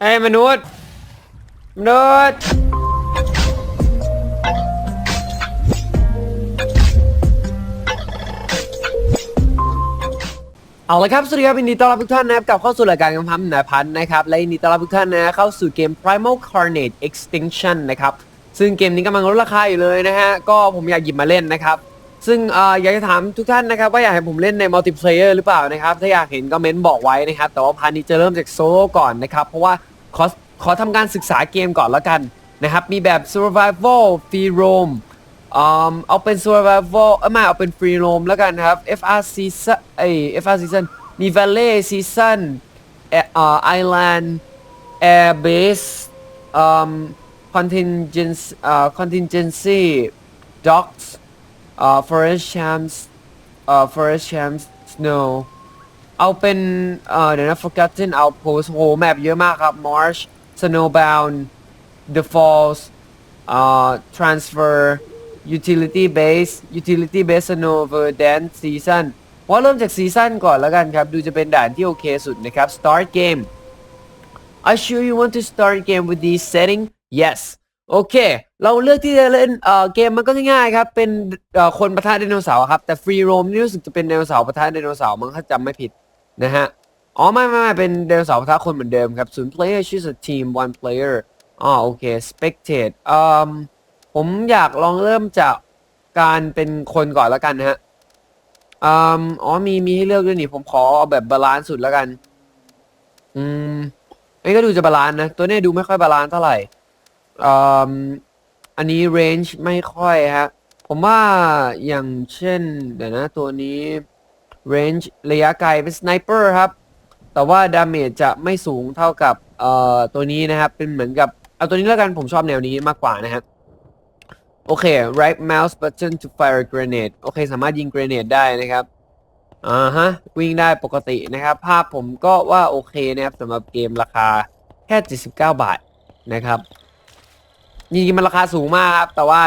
เอ้มนุษย์ มนุษย์ เอาละครับ สวัสดีครับยินดีต้อนรับทุกท่านนะครับกลับเข้าสู่รายการกำพัมนายพันธ์นะครับ และยินดีต้อนรับทุกท่านนะเข้าสู่เกม Primal Carnage Extinction นะครับ ซึ่งเกมนี้กำลังลดราคาอยู่เลยนะฮะ ก็ผมอยากหยิบมาเล่นนะครับ ซึ่งเอ่ออยากจะถามทุกท่านนะครับว่าอยากให้ผมเล่นในมัลติเพลเยอร์หรือเปล่านะครับ ถ้าอยากเห็นก็เม้นบอกไว้นะครับ แต่ว่าพาร์ทนี้จะเริ่มจากโซโล่ก่อนนะครับ เพราะว่า ขอขอทำการศึกษาเกมก่อนแล้วกันนะครับ มีแบบ survival free roam อืมเอาเป็น survival เอ้ยไม่เอาเป็น free roam แล้วกันครับ FR season เอ้ย FR season มี valley season เอ่อ island air base อืม contingency เอ่อ contingency docks เอ่อ forest champs เอ่อ forest champs snow เอาเป็นเอ่อเดี๋ยวนะ forgotten outpost โหแมปเยอะมากครับ marsh snowbound the falls เอ่อ transfer utility base utility base snowver dance season ว่าเริ่มจากซีซั่นก่อนแล้วกันครับ ดูจะเป็นด่านที่โอเคสุดนะครับ start game Are sure you want to start game with this setting yes โอเค เราเลือกที่จะเล่นเอ่อเกมมันก็ง่ายๆครับ เป็นเอ่อคนประทะไดโนเสาร์ครับ แต่ free roam นี่รู้สึกจะเป็นไดโนเสาร์ประทะไดโนเสาร์มั้งถ้าจำไม่ผิด นะฮะ อ๋อ ไม่ไม่ไม่เป็นไดนเสาร์ประทะคนเหมือนเดิมครับศูนย์ player choose a team one player อ๋อโอเค spectate อืมผมอยากลองเริ่มจากการเป็นคนก่อนแล้วกันนะฮะอืมอ๋อมีมีให้เลือกด้วยนี่ ผมขอเอาแบบบาลานซ์สุดแล้วกัน อืมไอ้ก็ดูจะบาลานซ์นะ ตัวนี้ดูไม่ค่อยบาลานซ์เท่าไหร่อืมอันนี้ range ไม่ค่อยฮะ ผมว่าอย่างเช่น เดี๋ยวนะตัวนี้ range ระยะไกลเป็น sniper ครับ แต่ว่าดาเมจจะไม่สูงเท่ากับเอ่อตัวนี้นะครับ เป็นเหมือนกับ เอาตัวนี้แล้วกันผมชอบแนวนี้มากกว่านะครับโอเค right mouse button to fire grenade โอเค สามารถยิง grenade ได้นะครับอ่าฮะ วิ่งได้ปกตินะครับ ภาพผมก็ว่าโอเคนะครับสำหรับเกมราคาแค่ 79 บาทนะครับจริงๆมันราคาสูงมากครับ แต่ว่า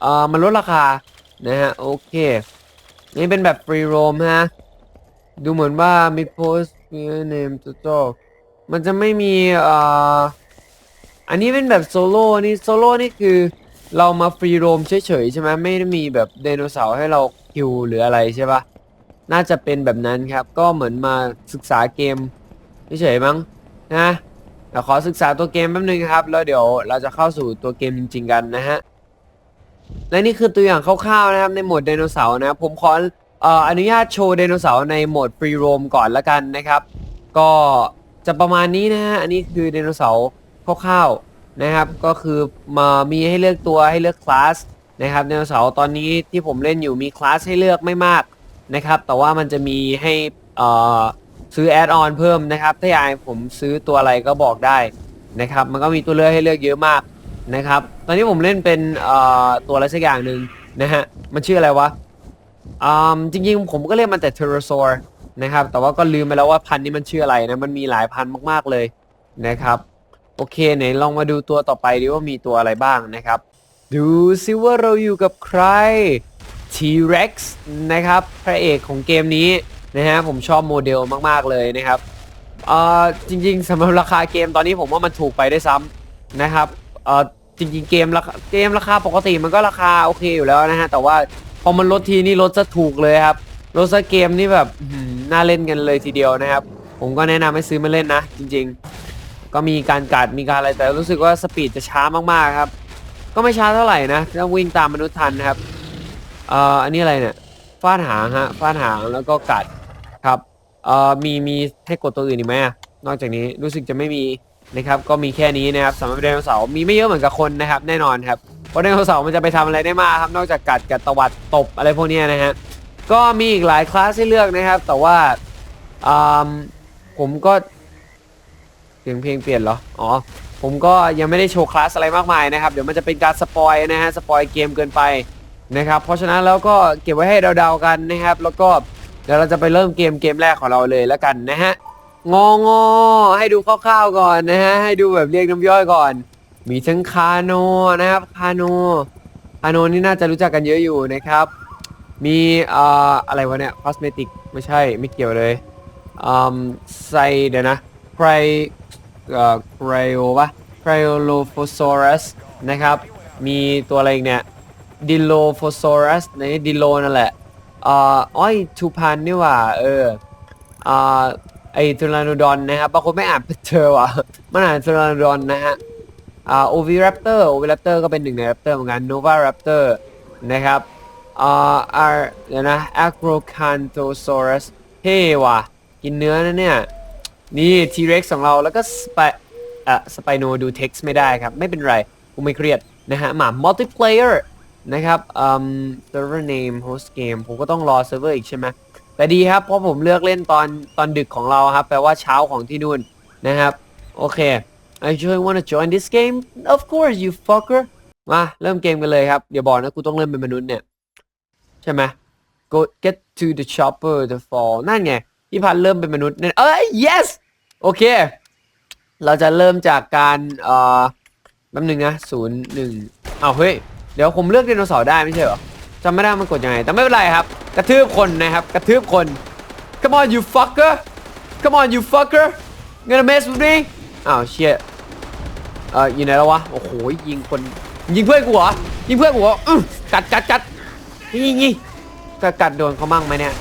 เอ่อมันลดราคานะฮะ โอเค นี่เป็นแบบ free roam ฮะ ดูเหมือนว่ามี post name tutorial มันจะไม่มีอ่ออันนี้เป็นแบบโซโล่นี่โซโล่นี่คือเรามาฟรีโรมเฉยๆใช่ไหมไม่ได้มีแบบไดโนเสาร์ให้เราคิวหรืออะไรใช่ปะน่าจะเป็นแบบนั้นครับ ก็เหมือนมาศึกษาเกมเฉยๆมั้งนะเดี๋ยวขอศึกษาตัวเกมแป๊บนึงครับ แล้วเดี๋ยวเราจะเข้าสู่ตัวเกมจริง ๆ กันนะฮะและนี่คือตัวอย่างคร่าวๆนะครับในโหมดไดโนเสาร์นะครับผมขอ เอ่ออนุญาตโชว์ไดโนเสาร์ในโหมดฟรีโรมก่อนละกันนะครับ ก็จะประมาณนี้นะฮะ อันนี้คือไดโนเสาร์คร่าวๆนะครับ ก็คือมามีให้เลือกตัวให้เลือกคลาสนะครับไดโนเสาร์ตอนนี้ที่ผมเล่นอยู่มีคลาสให้เลือกไม่มากนะครับ แต่ว่ามันจะมีให้เอ่อซื้อแอดออนเพิ่มนะครับ ถ้าอยากให้ผมซื้อตัวอะไรก็บอกได้นะครับ มันก็มีตัวเลือกให้เลือกเยอะมากนะครับ ตอนนี้ผมเล่นเป็นเอ่อตัวอะไรสักอย่างหนึ่งนะฮะ มันชื่ออะไรวะ อจริงๆผมก็เรียกมันแต่เทอร์โซรนะครับ แต่ว่าก็ลืมไปแล้วว่าพันธุ์นี้มันชื่ออะไรนะ มันมีหลายพันธุ์มากๆเลยนะครับ โอเคไหนลองมาดูตัวต่อไปดิว่ามีตัวอะไรบ้างนะครับ ดูซิว่าเราอยู่กับใคร T-Rex นะครับ พระเอกของเกมนี้นะฮะผมชอบโมเดลมากๆเลยนะครับเอ่อจริงๆสำหรับราคาเกมตอนนี้ผมว่ามันถูกไปได้ซ้ำนะครับเอ่อจริงๆเกมราคาเกมราคาปกติมันก็ราคาโอเคอยู่แล้วนะฮะแต่ว่า พอมันลดทีนี่ลดจะถูกเลยครับลดซะเกมนี่แบบหือน่าเล่นกันเลยทีเดียวนะครับ ผมก็แนะนำให้ซื้อมาเล่นนะ จริง ๆ ก็มีการกัดมีการอะไรแต่รู้สึกว่าสปีดจะช้ามากๆครับ ก็ไม่ช้าเท่าไหร่นะต้องวิ่งตามมนุษย์ทันนะครับเอ่ออันนี้อะไรเนี่ยฟาดหางฮะฟาดหางแล้วก็กัดครับเอ่อมีมีให้กดตัวอื่นอีกไหมอะนอกจากนี้รู้สึกจะไม่มี นะครับก็มีแค่นี้นะครับสำหรับไดโนเสาร์มีไม่เยอะเหมือนกับคนนะครับ แน่นอนครับเพราะไดโนเสาร์มันจะไปทำอะไรได้มากครับนอกจากกัดกัดตวัดตบอะไรพวกนี้นะฮะก็มีอีกหลายคลาสให้เลือกนะครับ แต่ว่าอืมผมก็เสียงเพลงเปลี่ยนเหรออ๋อผมก็ยังไม่ได้โชว์คลาสอะไรมากมายนะครับ เดี๋ยวมันจะเป็นการสปอยนะฮะสปอยเกมเกินไปนะครับ เพราะฉะนั้นแล้วก็เก็บไว้ให้เดาๆกันนะครับ แล้วก็เดี๋ยวเราจะไปเริ่มเกมเกมแรกของเราเลยแล้วกันนะฮะ งองอให้ดูคร่าวๆก่อนนะฮะ ให้ดูแบบเรียกน้ำย่อยก่อน มีทั้งคาโนนะครับ คาโน คาโนนี่น่าจะรู้จักกันเยอะอยู่นะครับ มีเอ่ออะไรวะเนี่ยคอสเมติกไม่ใช่ไม่เกี่ยวเลยอืมไซเดี๋ยวนะไพรเอ่อ cryo ปะ cryolophosaurus นะครับ มีตัวอะไรอีกเนี่ย dilophosaurus ใน dilo นั่นแหละอ่ออ้อยทูพันนี่หว่าเอออ่า ไอทูรานดอนนะครับบางคนไม่อ่านเจอว่ะมันอ่านทูรานดอนนะฮะอ่าโอวิแรปเตอร์โอวิแรปเตอร์ก็เป็นหนึ่งในแรปเตอร์เหมือนกันโนวาแรปเตอร์นะครับอ่าอาร์เดี๋ยวนะแอคโรคันโตซอรัสเท่ว่ะ กินเนื้อนะเนี่ย นี่ทีเร็กของเราแล้วก็สไปเอ่อสไปโนดูเท็กซ์ไม่ได้ครับ ไม่เป็นไรกูไม่เครียดนะฮะหมามัลติเพลเยอร์นะครับอืม server name host game ผมก็ต้องรอเซิร์ฟเวอร์อีกใช่ไหม แต่ดีครับเพราะผมเลือกเล่นตอนตอนดึกของเราครับแปลว่าเช้าของที่นู่นนะครับ โอเค I sure want to join this game of course you fucker มาเริ่มเกมกันเลยครับเดี๋ยวบอกนะกูต้องเริ่มเป็นมนุษย์เนี่ย ใช่ไหม go get to the chopper the fall นั่นไงพี่พันเริ่มเป็นมนุษย์เนี่ยเอ้ย yes โอเค เราจะเริ่มจากการเอ่อแป๊บหนึงนะศูนย์หนึ่งอ้าวเฮ้ย เดี๋ยวผมเลือกไดโนเสาร์ได้ไม่ใช่เหรอ จำไม่ได้มันกดยังไง แต่ไม่เป็นไรครับ กระทืบคนนะครับ กระทืบคน come on you fucker come on you fucker gonna mess with me อ้าวเชี่ยเอ่ออยู่ไหนแล้ววะ โอ้โห ยิงคน ยิงเพื่อนกูเหรอ ยิงเพื่อนกูเหรออื้อกัดกัดกัดยิงยิงยิงกัดกัดโดนเขามั่งไหมเนี่ย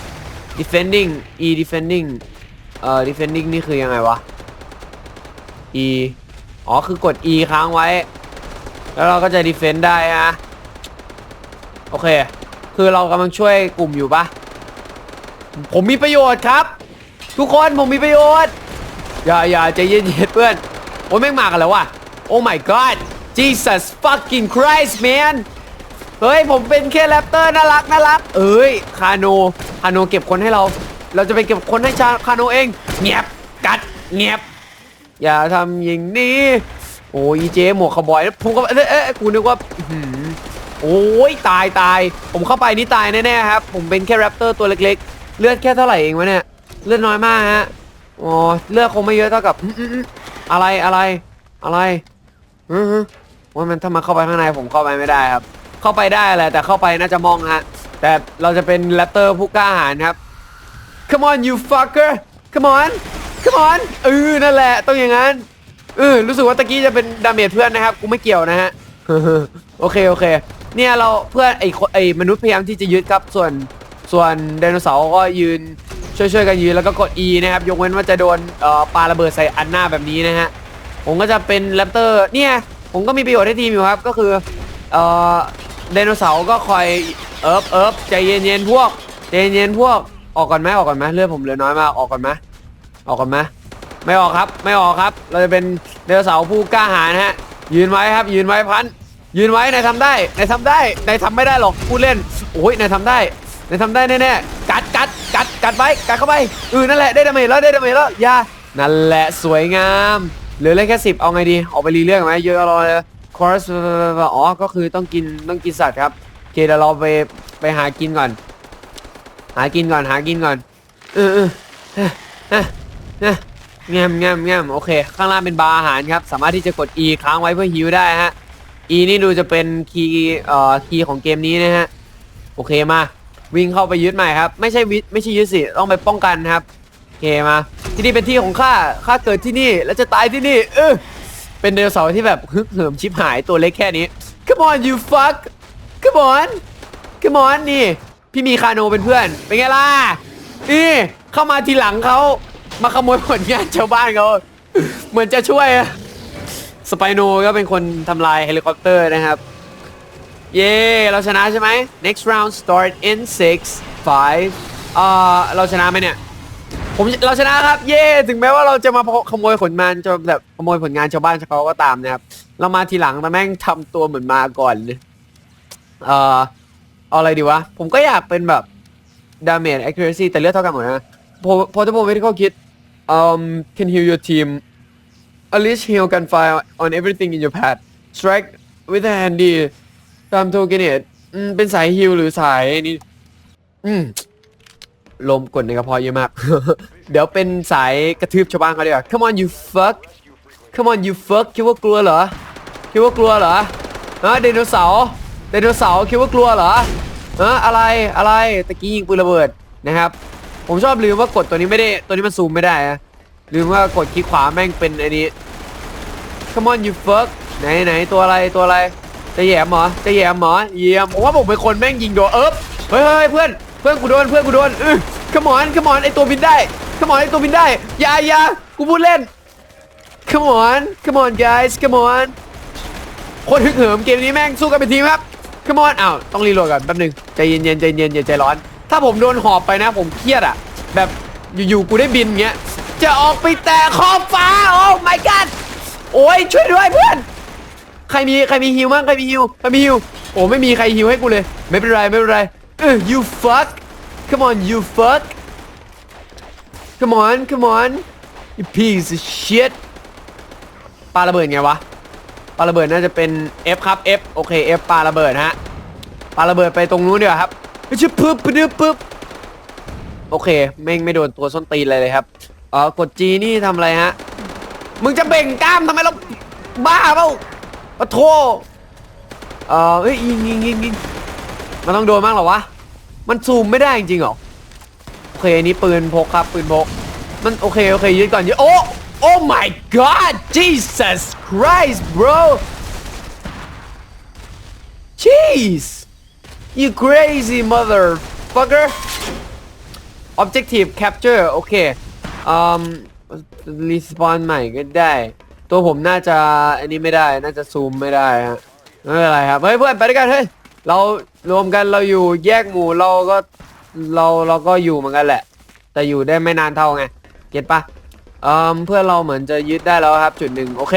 defending e defending เอ่อ defending นี่คือยังไงวะ e อ๋อ คือกด e ค้างไว้ แล้วเราก็จะ defend ได้ฮะ โอเค คือเรากำลังช่วยกลุ่มอยู่ปะผมมีประโยชน์ครับ ทุกคนผมมีประโยชน์ อย่าอย่าใจเย็นๆเพื่อน โอ้ยแม่งมากันแล้วว่ะ โอ้ my god Jesus fucking Christ man เฮ้ย ผมเป็นแค่แรปเตอร์น่ารักน่ารัก เอ้ย คาโน คาโนเก็บคนให้เรา เราจะไปเก็บคนให้ชาคาโนเอง เงียบ กัด เงียบ อย่าทำอย่างนี้ โอ้ยอีเจหมวกคาวบอย ผมก็เอ๊ะเอ๊ะกูนึกว่าหือ โอ้ยตายตาย ผมเข้าไปนี่ตายแน่ๆครับ ผมเป็นแค่แรปเตอร์ตัวเล็กๆ เลือดแค่เท่าไหร่เองวะเนี่ย เลือดน้อยมากฮะ อ๋อ เลือดคงไม่เยอะเท่ากับอื้ออื้อะไรอะไรอะไรอือฮึว่ามันถ้ามาเข้าไปข้างในผมเข้าไปไม่ได้ครับ เข้าไปได้แหละแต่เข้าไปน่าจะมองฮะ แต่เราจะเป็นแรปเตอร์ผู้กล้าหาญครับ Come on you fucker Come on Come on เออนั่นแหละต้องอย่างนั้นเออรู้สึกว่าตะกี้จะเป็นดาเมจเพื่อนนะครับ กูไม่เกี่ยวนะฮะ โอเคโอเค เนี่ยเราเพื่อนไอ้คนไอ้มนุษย์พยายามที่จะยึดครับส่วนส่วนไดโนเสาร์ก็ยืนช่วยช่วยกันยืนแล้วก็กด E นะครับยกเว้นว่าจะโดนเอ่อปาระเบิดใส่อันหน้าแบบนี้นะฮะผมก็จะเป็นแรปเตอร์เนี่ยผมก็มีประโยชน์ให้ทีมอยู่ครับก็คือเอ่อไดโนเสาร์ก็คอยเอิบเอิบใจเย็นๆพวกใจเย็นๆพวกออกก่อนไหมออกก่อนไหมเลือดผมเหลือน้อยมากออกก่อนไหมออกก่อนไหมไม่ออกครับไม่ออกครับ เราจะเป็นไดโนเสาร์ผู้กล้าหาญฮะยืนไว้ครับยืนไว้พัน ยืนไว้นายทำได้นายทำได้นายทำไม่ได้หรอกผู้เล่นโอ้ยนายทำได้นายทำได้แน่ๆกัดกัดกัดกัดไว้กัดเข้าไปเออนั่นแหละได้ดาเมจแล้วได้ดาเมจแล้วยานั่นแหละสวยงามเหลือเล่นแค่สิบเอาไงดีออกไปรีเรื่องไหมเยอะรอเลยคอร์สอ๋อก็คือต้องกินต้องกินสัตว์ครับโอเคเดี๋ยวเราไปไปหากินก่อน หากินก่อนหากินก่อนเออเออเออเออเออแงมแงมแงมโอเค ข้างล่างเป็นบาร์อาหารครับ สามารถที่จะกด E ค้างไว้เพื่อฮิวได้ฮะ E นี่ดูจะเป็นคีย์เอ่อคีย์ของเกมนี้นะฮะ โอเคมา วิ่งเข้าไปยึดใหม่ครับ ไม่ใช่วิไม่ใช่ยึดสิ ต้องไปป้องกันครับ โอเคมา ที่นี่เป็นที่ของข้า ข้าเกิดที่นี่ แล้วจะตายที่นี่ เออเป็นไดโนเสาร์ที่แบบฮึกเหิมชิบหายตัวเล็กแค่นี้ Come on you fuck Come on Come on นี่ พี่มีคาโนเป็นเพื่อน เป็นไงล่ะ นี่ เข้ามาทีหลังเขามาขโมยผลงานชาวบ้านเขา เหมือนจะช่วยอะ สไปโนก็เป็นคนทำลายเฮลิคอปเตอร์นะครับ เย้เราชนะใช่ไหม next round start in 6 5อ่าเราชนะไหมเนี่ยผมเราชนะครับ เย้ถึงแม้ว่าเราจะมาขโมยผลงานจะแบบขโมยผลงานชาวบ้านชาวเขาก็ตามนะครับ เรามาทีหลังแต่แม่งทำตัวเหมือนมาก่อนเลยเอ่อเอาอะไรดีวะ ผมก็อยากเป็นแบบ damage accuracy แต่เลือดเท่ากันหมดนะ portable medical kit um can heal your team Unleash heal gunfire on everything in your path. Strike with a handy ตามโทเกเนตเป็นสายฮิลหรือสายนี่อืมลมกดในกระเพาะเยอะมาก เดี๋ยวเป็นสายกระทืบชาวบ้านเขาดีกว่า Come on you fuck Come on you fuck คิดว่ากลัวเหรอ คิดว่ากลัวเหรอฮะไดโนเสาร์ไดโนเสาร์คิดว่ากลัวเหรอฮะอะไรอะไรตะกี้ยิงปืนระเบิดนะครับ ผมชอบลืมว่ากดตัวนี้ไม่ได้ ตัวนี้มันซูมไม่ได้อะ ลืมว่ากดคลิกขวาแม่งเป็นอันนี้ come on you fuck ไหนไหนตัวอะไรตัวอะไร จะแยมเหรอจะแยมเหรอเยี่ยมผมว่าผมเป็นคนแม่งยิงโดนเอิบเฮ้ยเฮ้ยเพื่อนเพื่อนกูโดนเพื่อนกูโดนเออ come on come on ไอตัวบินได้ come on ไอตัวบินได้อย่าอย่ากูพูดเล่น come on come on guys come on โคตรฮึกเหิมเกมนี้แม่งสู้กันเป็นทีมครับ come on อ้าวต้องรีโหลดก่อนแป๊บนึงใจเย็นๆใจเย็นอย่าใจร้อน ถ้าผมโดนหอบไปนะ ผมเครียดอะแบบอยู่ๆกูได้บินเงี้ย จะออกไปแต่ขอบฟ้า โอ้ my god โอ้ยช่วยด้วยเพื่อน ใครมีใครมีฮิวมั้งใครมีฮิวใครมีฮิวโอ้ไม่มีใครฮิวให้กูเลย ไม่เป็นไรไม่เป็นไรเออ you fuck come on you fuck come on come on you piece of shit ปาระเบิดไงวะปาระเบิดน่าจะเป็น F ครับ F โอเค F ปาระเบิดฮะปาระเบิดไปตรงนู้นดีกว่าครับไม่ใช่ปึ๊บปึ๊บปึ๊บโอเคไม่งไม่โดนตัวส้นตีนเลยเลยครับ เออกด G นี่ทำอะไรฮะ มึงจะเบ่งกล้ามทำไมเราบ้าเปล่าปะโทเออเฮ้ยยิงยิงยิงยิงมันต้องโดนบ้างเหรอวะ มันซูมไม่ได้จริงๆเหรอ โอเคอันนี้ปืนพกครับปืนพก มันโอเคโอเคยืดก่อนยืดโอ้ oh my god Jesus Christ bro Jeez you crazy motherfucker objective capture โอเค อืม respawn ใหม่ก็ได้ ตัวผมน่าจะอันนี้ไม่ได้ น่าจะซูมไม่ได้ฮะไม่เป็นไรครับ เฮ้ยเพื่อนไปด้วยกันเฮ้ย เรารวมกันเราอยู่แยกหมู่เราก็เราเราก็อยู่เหมือนกันแหละ แต่อยู่ได้ไม่นานเท่าไง เก็ตปะเอ่อเพื่อนเราเหมือนจะยึดได้แล้วครับ จุดหนึ่งโอเค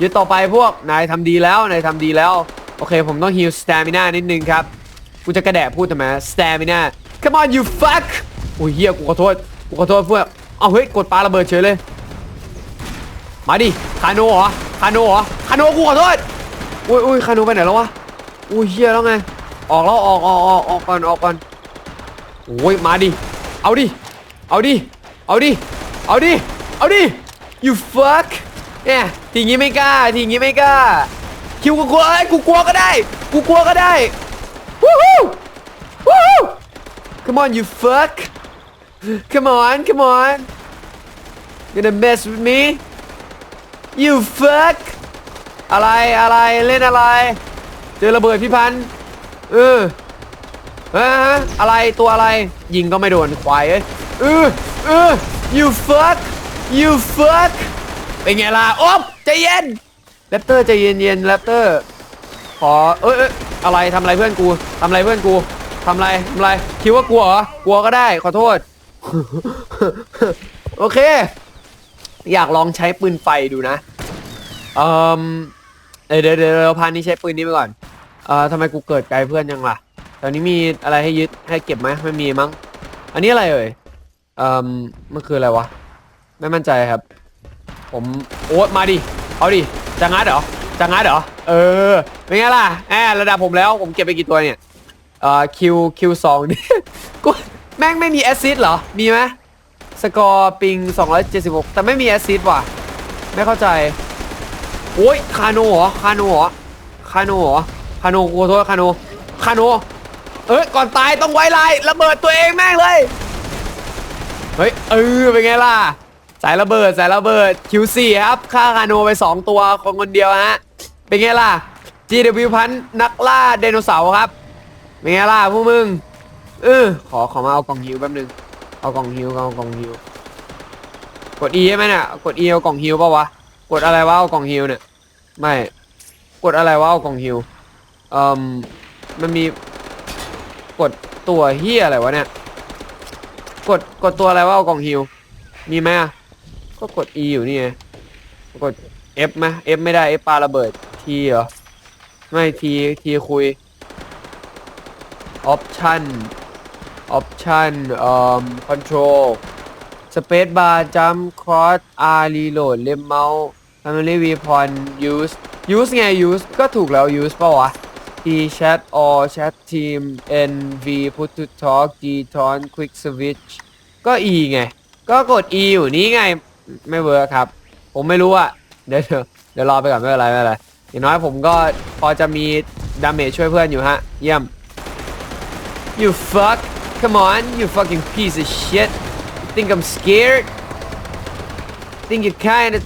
ยึดต่อไปพวกนายทำดีแล้วนายทำดีแล้ว โอเค ผมต้องฮิลสตมิน่านิดนึงครับ กูจะกระแดะพูดทำไมสตมิน่า come on you fuck โอ้ยเฮียกูขอโทษ กูขอโทษเพื่อน เอาเฮ้ยกดปลาระเบิดเฉยเลย มาดิคาโนเหรอคาโนเหรอคาโนกูขอโทษอุ้ยอุ้ยคาโนไปไหนแล้ววะอุ้ยเฮียแล้วไงออกแล้วออกออกออกออกก่อนออกก่อนโอ้ยมาดิเอาดิเอาดิเอาดิเอาดิเอาดิ you fuck เนี่ยทีงี้ไม่กล้าทีงี้ไม่กล้าคิวกูกลัวเอ้กูกลัวก็ได้กูกลัวก็ได้วู้ฮู้วู้ฮู้ come on you fuck come on come on gonna mess with me you fuck อะไรอะไรเล่นอะไร เจอระเบิดพี่พันธ์เออเอออะไรตัวอะไร ยิงก็ไม่โดนควายเอ้ยเออเออ you fuck you fuck เป็นไงล่ะโอ๊บใจเย็นแรปเตอร์ใจเย็นเย็นแรปเตอร์ขอเอ้ยเอ้ยอะไรทำอะไรเพื่อนกูทำอะไรเพื่อนกูทำอะไรทำอะไรคิดว่ากลัวเหรอกลัวก็ได้ขอโทษ โอเค อยากลองใช้ปืนไฟดูนะ เอ่อเดี๋ยวเดี๋ยวเดี๋ยวพานี้ใช้ปืนนี้ไปก่อน เอ่อทำไมกูเกิดไกลเพื่อนยังล่ะตอนนี้มีอะไรให้ยึดให้เก็บไหมไม่มีมั้ง อันนี้อะไรเอ่ย เอ่อมันคืออะไรวะ ไม่มั่นใจครับ ผมโอ๊ตมาดิ เอาดิ จะงัดเหรอ จะงัดเหรอ เออ เป็นไงล่ะแอบระดับผมแล้ว ผมเก็บไปกี่ตัวเนี่ย เอ่อคิวคิวสองนี่กู แม่งไม่มีแอซซิดเหรอ มีไหมสกอร์ปิง 276 แต่ไม่มีแอซซิดว่ะ ไม่เข้าใจ โอ้ย คาโนเหรอ คาโนเหรอ คาโนเหรอ คาโนกูขอโทษคาโน คาโน เอ้ย ก่อนตายต้องไว้ลายระเบิดตัวเองแม่งเลย เฮ้ย เออ เป็นไงล่ะ สายระเบิด สายระเบิด Q4 ครับฆ่าคาโนไป 2 ตัวคนคนเดียวฮะ เป็นไงล่ะ GW พันนักล่าไดโนเสาร์ครับ เป็นไงล่ะพวกมึง เออขอขอมาเอากล่องฮิวแป๊บนึง เอากล่องฮิวเอากล่องฮิว กด E ใช่ไหมเนี่ยกด E เอากล่องฮิวป่าวะ กดอะไรวะเอากล่องฮิวเนี่ย ไม่ กดอะไรวะเอากล่องฮิวเอ่มมันมี กดตัวเฮียอะไรวะเนี่ย กดกดตัวอะไรวะเอากล่องฮิว มีไหมอะก็กด E อยู่นี่ไง กด F ไหม F ไม่ได้ F ปาระเบิด T เหรอ ไม่ T T คุย Option Option เอ่อ Control Space bar jump cross R reload เล่มเมาส์ Family weapon use use ไง use ก็ถูกแล้ว use ป่าวะ T chat or chat team N V put to talk G turn quick switch ก็ E ไง ก็กด E อยู่นี่ไง ไม่เวิร์คครับ ผมไม่รู้อะเดี๋ยวเดี๋ยวเดี๋ยวรอไปก่อนไม่เป็นไรไม่เป็นไรอย่างน้อยผมก็พอจะมีดาเมจช่วยเพื่อนอยู่ฮะ เยี่ยม You fuck come on you fucking piece of shit you think I'm scared think you kind of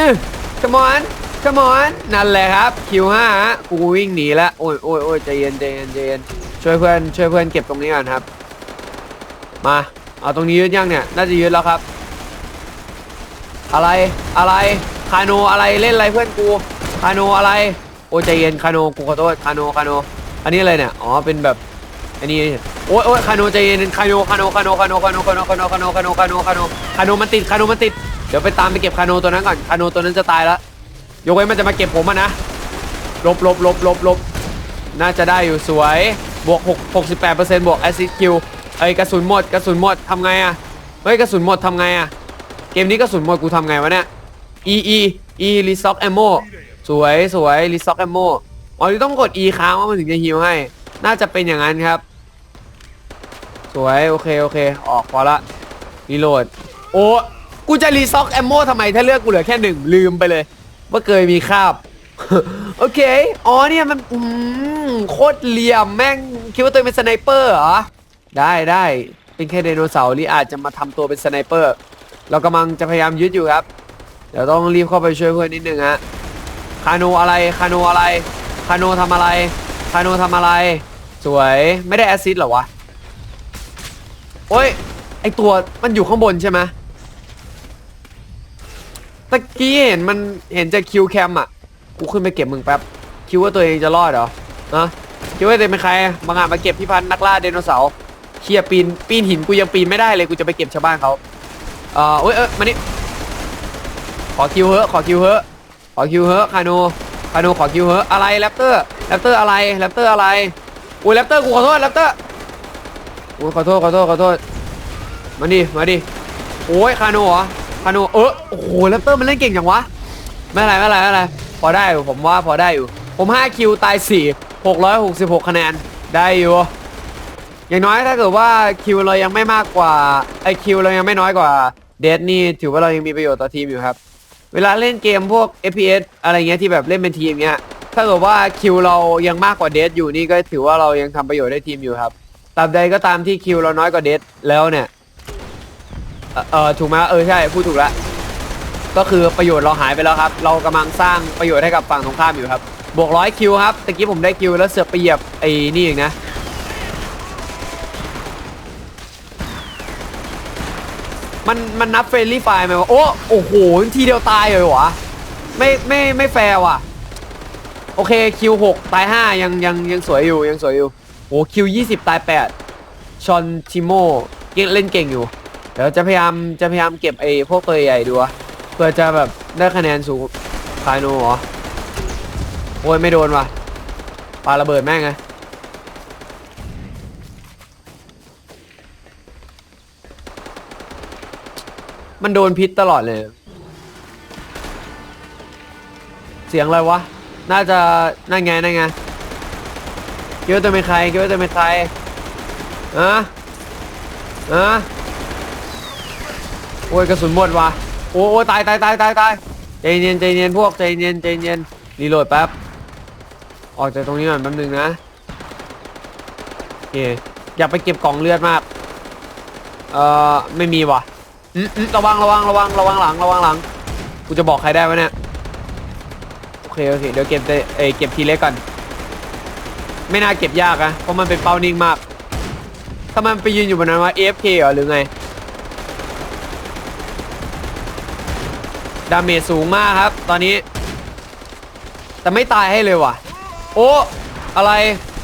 uh, come on come on นั่นแหละครับ คิวห้าฮะกูวิ่งหนีล้วโอ้ยโอ้ยโอ้ยใจเย็นใจเย็นใจเย็นช่วยเพื่อนช่วยเพื่อนเก็บตรงนี้ก่อนครับ มา เอาตรงนี้ยึดยังเนี่ย น่าจะยึดแล้วครับ อะไร อะไร คาโนอะไร เล่นอะไรเพื่อนกู คาโนอะไร โอ้ยใจเย็นคาโนกูขอโทษ คาโนคาโนอันนี้อะไรเนี่ย อ๋อ เป็นแบบ อันนี้โอ้ยโอ้ยคาโนใจเย็นคาโนคาโนคาโนคาโนคาโนคาโนคาโนคาโนคาโนคาโนคาโนคาโนมันติดคาโนมันติดเดี๋ยวไปตามไปเก็บคาโนตัวนั้นก่อนคาโนตัวนั้นจะตายแล้วยกเว้นมันจะมาเก็บผมอะนะลบลบลบลบลบน่าจะได้อยู่สวยบวก6 68%บวกแอซิดคิวไอ้กระสุนหมดกระสุนหมดทำไงอะเฮ้ยกระสุนหมดทำไงอะเกมนี้กระสุนหมดกูทำไงวะเนี่ย E E E restock ammo สวยสวย restock ammo อ๋อต้องกด E ค้างว่ามันถึงจะฮิวให้ น่าจะเป็นอย่างนั้นครับ สวย โอเค โอเค ออกพอละรีโหลด โอ้กูจะ restock ammo ทำไมถ้าเลือกกูเหลือแค่หนึ่งลืมไปเลย ว่าเคยมีคาบ โอเค อ๋อเนี่ยมันอืมโคตรเหลี่ยมแม่ง คิดว่าตัวเองเป็นสไนเปอร์เหรอ ได้ได้เป็นแค่ไดโนเสาร์ที่อาจจะมาทำตัวเป็นสไนเปอร์ เรากำลังจะพยายามยึดอยู่ครับ เดี๋ยวต้องรีบเข้าไปช่วยเพื่อนนิดนึงฮะคาโนอะไรคาโนอะไรคาโนทำอะไรคาโนทำอะไร สวยไม่ได้แอซซิดหรอวะ โอ้ย ไอตัวมันอยู่ข้างบนใช่ไหมตะกี้เห็นมันเห็นจากคิวแคมอะ กูขึ้นไปเก็บมึงแป๊บ คิดว่าตัวเองจะรอดเหรอนะคิดว่าตัวเองเป็นใครบางอาจมาเก็บพี่พันธ์นักล่าไดโนเสาร์เชียปีนปีนหินกูยังปีนไม่ได้เลยกูจะไปเก็บชาวบ้านเขาเอ่อโอ้ยเออมานี่ขอคิวเหอะขอคิวเหอะขอคิวเหอะคาโนคาโนขอคิวเหอะอะไรแรปเตอร์แรปเตอร์อะไรแรปเตอร์อะไรอุ้ยแรปเตอร์กูขอโทษแรปเตอร์ อ้ยขอโทษขอโทษขอโทษมาดิมาดิโอ้ยคาโนเหรอคาโนเออโอ้โหแรปเตอร์มันเล่นเก่งจังวะไม่เป็นไรไม่เป็นไรไม่เป็นไรพอได้อยู่ผมว่าพอได้อยู่ ผม 5 คิวตาย 4 666 คะแนนได้อยู่ อย่างน้อยถ้าเกิดว่าคิวเรายังไม่มากกว่าไอคิวเรายังไม่น้อยกว่าเดดนี่ถือว่าเรายังมีประโยชน์ต่อทีมอยู่ครับ เวลาเล่นเกมพวก FPS อะไรเงี้ยที่แบบเล่นเป็นทีมเงี้ยถ้าเกิดว่าคิวเรายังมากกว่าเดดอยู่นี่ก็ถือว่าเรายังทำประโยชน์ได้ทีมอยู่ครับ ตราบใดก็ตามที่คิวเราน้อยกว่าเดดแล้วเนี่ย เอ่อเออถูกไหมเออใช่พูดถูกแล้วก็คือประโยชน์เราหายไปแล้วครับ เรากำลังสร้างประโยชน์ให้กับฝั่งตรงข้ามอยู่ครับ บวกร้อยคิวครับตะกี้ผมได้คิวแล้วเสือกไปเหยียบไอ้นี่เองนะมันมันนับเฟรนลี่ไฟไหมวะโอ้โอ้โหทีเดียวตายเลยวะไม่ไม่ไม่แฟร์ว่ะ โอเคคิวหกตายห้ายังยังยังสวยอยู่ยังสวยอยู่ โอ้คิวยี่สิบตายแปดชอนทิโมเล่นเก่งอยู่ เดี๋ยวจะพยายามจะพยายามเก็บไอ้พวกตัวใหญ่ดูวเพื่อจะแบบได้คะแนนสูงคายโนเหรอ โอ้ยไม่โดนว่ะปาระเบิดแม่งไงมันโดนพิษตลอดเลย เสียงอะไรวะ น่าจะ นั่นไง นั่นไง คิดว่าจะเป็นใครคิดว่าจะเป็นใครอะอะโอ้ยกระสุนหมดว่ะโอ้โอ้ตายตายตายตายตายใจเย็นใจเย็นพวกใจเย็นใจเย็นรีโหลดแป๊บออกจากตรงนี้ก่อนแป๊บนึงนะโอเคอย่าไปเก็บกล่องเลือดมากเอ่อไม่มีว่ะระวังระวังระวังระวังหลังระวังหลังกูจะบอกใครได้วะเนี่ยโอเคโอเคเดี๋ยวเก็บเอเก็บทีเล็กก่อน ไม่น่าเก็บยากอะเพราะมันเป็นเป้านิ่งมาก ถ้ามันไปยืนอยู่บนนั้นว่า AFK เหรอหรือไง ดาเมจสูงมากครับ ตอนนี้ แต่ไม่ตายให้เลยว่ะ โอ้อะไร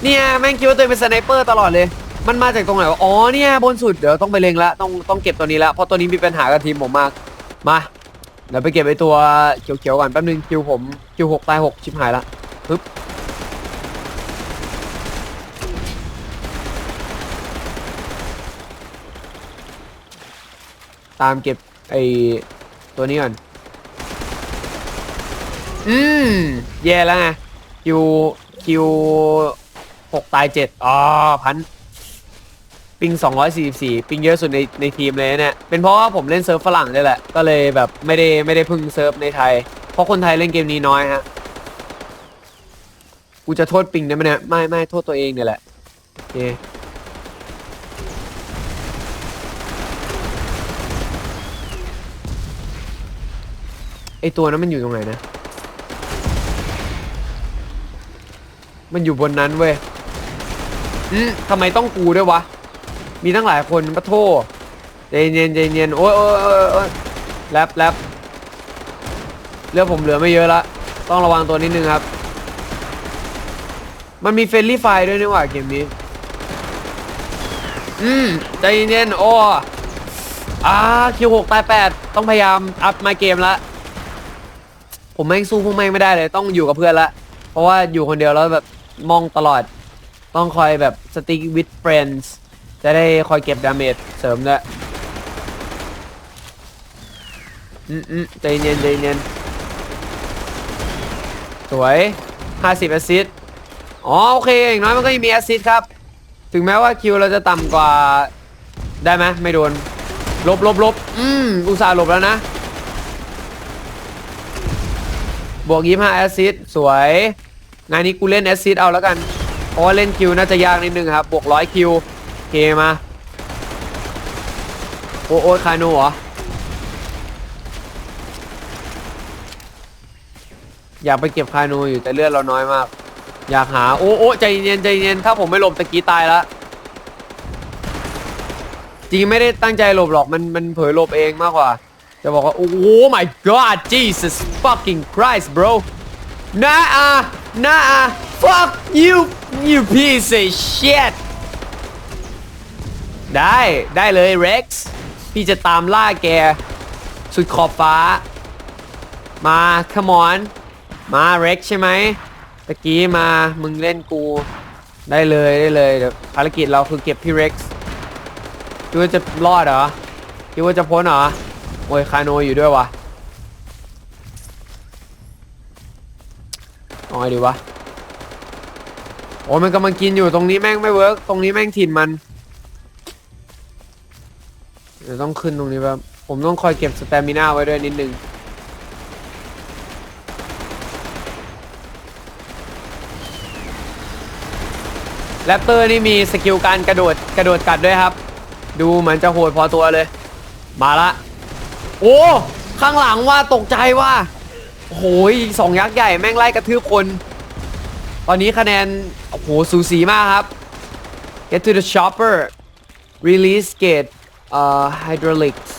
เนี่ยแม่งคิดว่าตัวเองเป็นสไนเปอร์ตลอดเลย มันมาจากตรงไหนวะ อ๋อเนี่ยบนสุดเดี๋ยวต้องไปเล็งละต้องต้องเก็บตัวนี้ละเพราะตัวนี้มีปัญหากับทีมผมมาก มา เดี๋ยวไปเก็บไอตัวเขียวๆก่อนแป๊บนึงคิวผมคิวหกตายหกชิบหายละปึ๊บ ตามเก็บไอ้ตัวนี้ก่อน อืม แย่แล้วไงคิวคิวหกตายเจ็ดอ๋อพัน ปิง 244 ปิงเยอะสุดในในทีมเลยเนี่ย เป็นเพราะว่าผมเล่นเซิร์ฟฝรั่งด้วยแหละ ก็เลยแบบไม่ได้ไม่ได้พึ่งเซิร์ฟในไทย เพราะคนไทยเล่นเกมนี้น้อยฮะ กูจะโทษปิงได้ไหมเนี่ย ไม่ไม่โทษตัวเองเนี่ยแหละโอเค ไอตัวนั้นมันอยู่ตรงไหนนะ มันอยู่บนนั้นเว้ยอืมทำไมต้องกูด้วยวะ มีตั้งหลายคนปะโทใจเย็นใจเย็นโอ้ยโอ้ยโอ้ยโอ้ยแรปแรปเลือผมเหลือไม่เยอะละ ต้องระวังตัวนิดนึงครับ มันมีเฟรนลี่ไฟด้วยนี่หว่าเกมนี้ อืมใจเย็นๆโอ้อ่าคิวหกตายแปดต้องพยายามอัพมาเกมละ ผมแม่งสู้พวกแม่งไม่ได้เลย ต้องอยู่กับเพื่อนละ เพราะว่าอยู่คนเดียวแล้วแบบมองตลอด ต้องคอยแบบ stick with friends จะได้คอยเก็บดาเมจเสริมด้วยอืมอืมใจเย็นใจเย็นสวย50แอสซิสอ๋อโอเคอย่างน้อยมันก็ยังมีแอสซิสครับ ถึงแม้ว่าคิวเราจะต่ำกว่า ได้ไหมไม่โดน ลบลบลบอืมอุตส่าห์หลบแล้วนะ บวกยี่ห้าแอสซิสสวย งานนี้กูเล่นแอสซิสเอาแล้วกัน เพราะว่าเล่นคิวน่าจะยากนิดนึงครับ บวกร้อยคิวเคมาโอ้โอ้คาโนเหรอ อยากไปเก็บคาโนอยู่แต่เลือดเราน้อยมาก อยากหา โอ้โอ้ใจเย็นใจเย็นถ้าผมไม่หลบตะกี้ตายละจริงไม่ได้ตั้งใจหลบหรอกมันมันเผยหลบเองมากกว่า จะบอกว่า โอ้ my god Jesus fucking Christ bro นะอะนะอะ fuck you you piece of shit ได้ได้เลย Rex พี่จะตามล่าแก สุดขอบฟ้า มา come on มา Rex ใช่ไหมตะกี้มามึงเล่นกูได้เลยได้เลยเดี๋ยวภารกิจเราคือเก็บพี่ Rex คิดว่าจะรอดเหรอคิดว่าจะพ้นเหรอ โอ้ยคาโนอยู่ด้วยวะเอาไงดีวะ โอ้ยมันกำลังกินอยู่ตรงนี้แม่งไม่เวิร์กตรงนี้แม่งถิ่นมัน เดี๋ยวต้องขึ้นตรงนี้แบบผมต้องคอยเก็บสเตมิน่าไว้ด้วยนิดนึงแรปเตอร์นี่มีสกิลการกระโดดกระโดดกัดด้วยครับ ดูเหมือนจะโหดพอตัวเลย มาละ โอ้ ข้างหลังว่าตกใจว่าโอ้โหยสองยักษ์ใหญ่แม่งไล่กระทืบคน ตอนนี้คะแนน โอ้โห สูสีมากครับ get to the chopper release gate เอ่อ hydraulics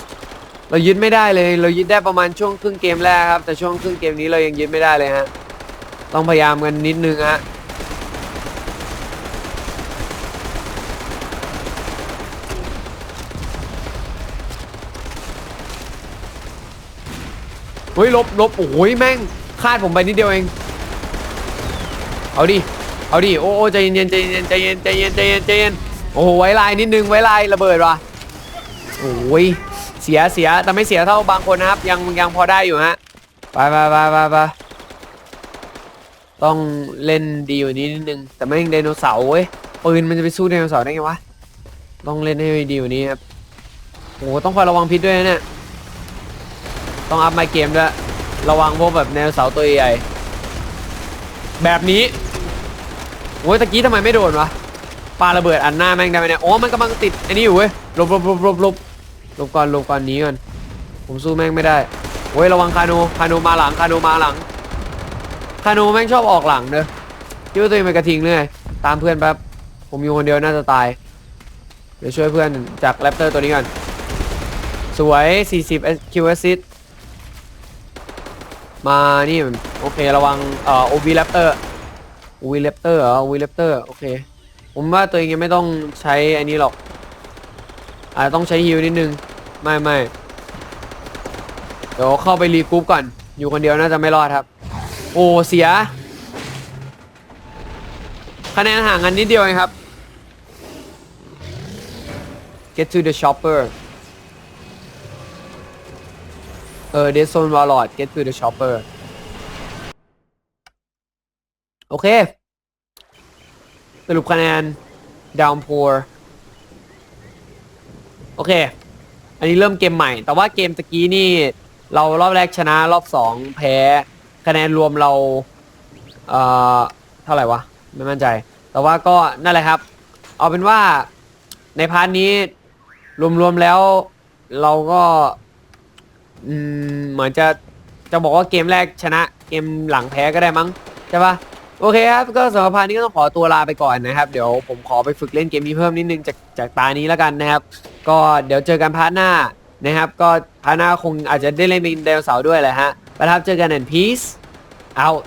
เรายึดไม่ได้เลย เรายึดได้ประมาณช่วงครึ่งเกมแรกครับ แต่ช่วงครึ่งเกมนี้เรายังยึดไม่ได้เลยฮะ ต้องพยายามกันนิดนึงฮะ เฮ้ยลบลบโอ้ยแม่งคาดผมไปนิดเดียวเอง เอาดิ เอาดิ โอ้โอใจเย็นใจเย็นใจเย็นใจเย็นใจเย็นใจเย็น โอ้โหไว้ลายนิดนึงไว้ลายระเบิดว่ะโอ้ยเสียเสียแต่ไม่เสียเท่าบางคนนะครับ ยังยังพอได้อยู่ฮะ ไปไปไปไปไปต้องเล่นดีกว่านี้นิดนึง แต่ไม่งไดโนเสาร์เว้ยปืนมันจะไปสู้ไดโนเสาร์ได้ไงวะ ต้องเล่นให้ดีกว่านี้ครับโอ้โหต้องคอยระวังพิษด้วยนะเนี่ย ต้องอัพไมค์เกมด้วยระวังพวกแบบแนวเสาตัวใหญ่แบบนี้โอ้ยตะกี้ทำไมไม่โดนวะปาระเบิดอันหน้าแม่งได้ไหมเนี่ยโอ้มันกำลังติดอันนี้อยู่เว้ยหลบหลบหลบหลบหลบหลบก่อนหลบก่อนนี้ก่อนผมสู้แม่งไม่ได้โอ้ยระวังคาโนคาโนมาหลังคาโนมาหลังคาโนแม่งชอบออกหลังเนอะคิดว่าตัวเองเป็นกระทิงเลยตามเพื่อนแป๊บผมอยู่คนเดียวน่าจะตายเดี๋ยวช่วยเพื่อนจากแรปเตอร์ตัวนี้ก่อนสวย 40คิวแอซิด มานี่โอเคระวังเอ่อโอวีแรปเตอร์โอวีแรปเตอร์เหรอโอวีแรปเตอร์โอเค ผมว่าตัวเองยังไม่ต้องใช้อันนี้หรอก อาจจะต้องใช้ฮิลนิดนึง ไม่ไม่เดี๋ยวเข้าไปรีกรุ๊ปก่อน อยู่คนเดียวน่าจะไม่รอดครับ โอ้เสีย คะแนนห่างกันนิดเดียวเองครับ get to the shopper เออ Dead Zone Warlord get to the chopper โอเค สรุปคะแนน downpour โอเค อันนี้เริ่มเกมใหม่ แต่ว่าเกมตะกี้นี่ เรารอบแรกชนะรอบสองแพ้ คะแนนรวมเรา เอ่อ เท่าไหร่วะ ไม่มั่นใจ แต่ว่าก็นั่นแหละครับ เอาเป็นว่าในพาร์ทนี้รวมๆแล้วเราก็ อืมเหมือนจะจะบอกว่าเกมแรกชนะ เกมหลังแพ้ก็ได้มั้งใช่ปะโอเคครับก็สำหรับพาร์ทนี้ก็ต้องขอตัวลาไปก่อนนะครับเดี๋ยวผมขอไปฝึกเล่นเกมนี้เพิ่มนิดนึงจากจากตานี้แล้วกันนะครับ ก็เดี๋ยวเจอกันพาร์ทหน้านะครับ ก็พาร์ทหน้าคงอาจจะได้เล่นเป็นไดโนเสาร์ด้วยแหละฮะประทับเจอกัน and peace out